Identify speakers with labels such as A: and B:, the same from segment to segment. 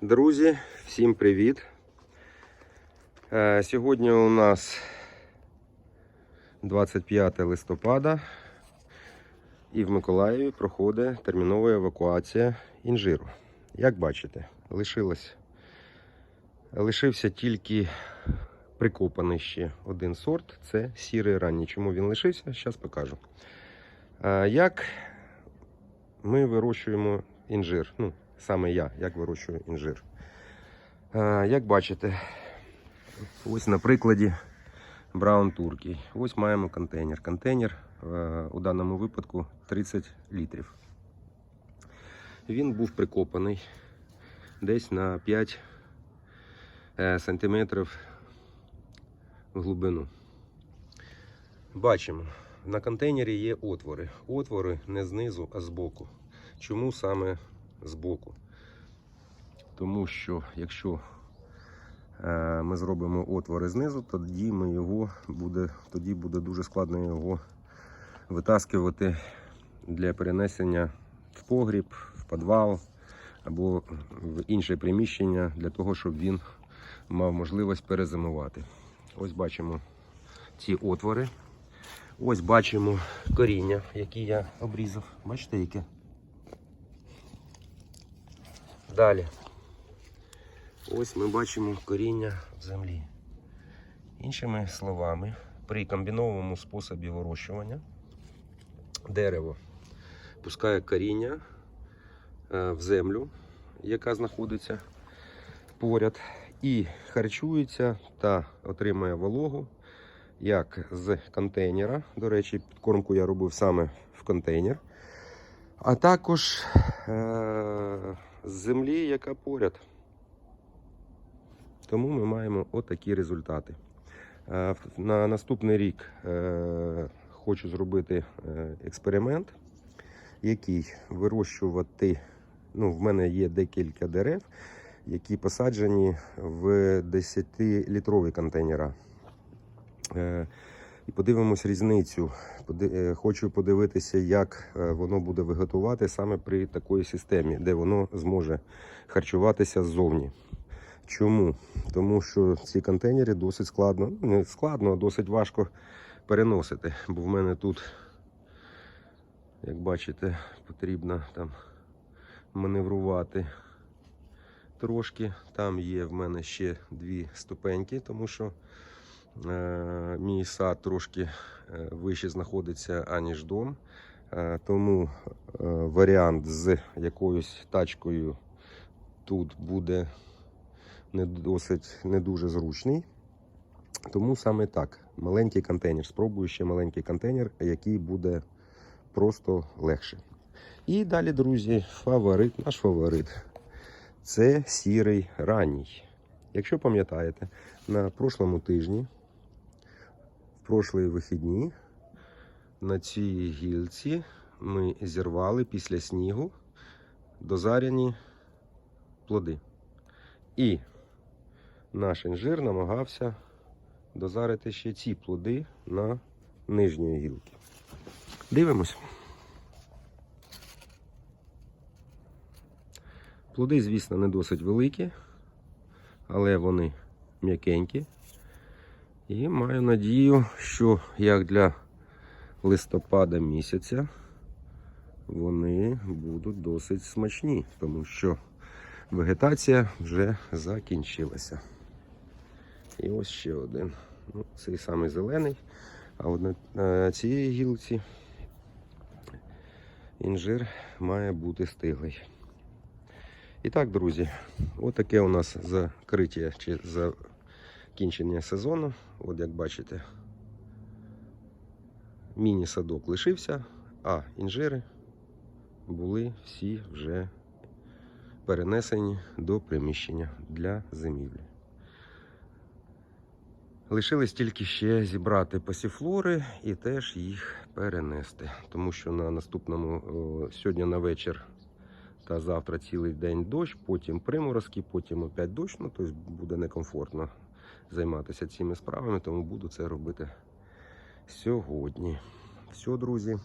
A: Друзі, всім привіт! Е, Сьогодні у нас 25 листопада і в Миколаєві проходить термінова евакуація інжиру. Як бачите, лишилось, лишився тільки прикопаний ще один сорт це сірий ранній. Чому він лишився? Зараз покажу. Е, Як ми вирощуємо інжир? Ну, саме я, як вирощую інжир. Е, Як бачите, ось на прикладі Браун Туркій. Ось маємо контейнер. Контейнер е, у даному випадку 30 літрів. Він був прикопаний десь на 5 е, сантиметрів в глибину. Бачимо, на контейнері є отвори. Отвори не знизу, а збоку. Чому саме збоку? Тому що якщо е, ми зробимо отвори знизу, тоді ми його буде, тоді буде дуже складно його витаскувати для перенесення в погріб, в підвал або в інше приміщення для того, щоб він мав можливість перезимувати. Ось бачимо ці отвори. Ось бачимо коріння, яке я обрізав. Бачите, яке? Далі. Ось ми бачимо коріння землі. Іншими словами, при комбінованому способі вирощування дерево пускає коріння е, в землю, яка знаходиться поряд, і харчується та отримує вологу як з контейнера. До речі, підкормку я робив саме в контейнер, а також е- з землі, яка поряд. Тому ми маємо отакі результати. Е, На наступний рік е, хочу зробити експеримент, який вирощувати. Ну, в мене є декілька дерев, які посаджені в 10-літрові контейнера. І подивимось різницю. Е, Хочу подивитися, як е, воно буде виготувати саме при такій системі, де воно зможе харчуватися ззовні. Чому? Тому що ці контейнери досить складно, не складно, а досить важко переносити. Бо в мене тут, як бачите, потрібно там маневрувати трошки. Там є в мене ще дві ступеньки, тому що е, мій сад трошки е, вище знаходиться, аніж дом. Е, тому е, варіант з якоюсь тачкою тут буде не досить не дуже зручний. Тому саме так. Маленький контейнер. Спробую ще маленький контейнер, який буде просто легше. І далі, друзі, фаворит, наш фаворит це сірий ранній. Якщо пам'ятаєте, на прошлому тижні, в прошлі вихідні, на цій гілці ми зірвали після снігу дозаряні плоди. І наш інжир намагався дозарити ще ці плоди на нижньої гілки. Дивимось. Плоди, звісно, не досить великі, але вони м'якенькі. І маю надію, що як для листопада місяця вони будуть досить смачні, тому що вегетація вже закінчилася. І ось ще один. Ну, цей самий зелений, а от на цій гілці інжир має бути стиглий. І так, друзі, отаке у нас закриття чи закінчення сезону. От як бачите, міні-садок лишився, а інжири були всі вже перенесені до приміщення для зимівлі. Лишилось тільки ще зібрати пасіфлори і теж їх перенести. Тому що на наступному сьогодні на вечір та завтра цілий день дощ, потім приморозки, потім опять дощ. Ну, тобто буде некомфортно займатися цими справами, тому буду це робити сьогодні. Все, друзі.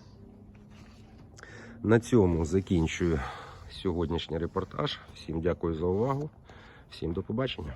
A: На цьому закінчую сьогоднішній репортаж. Всім дякую за увагу. Всім до побачення.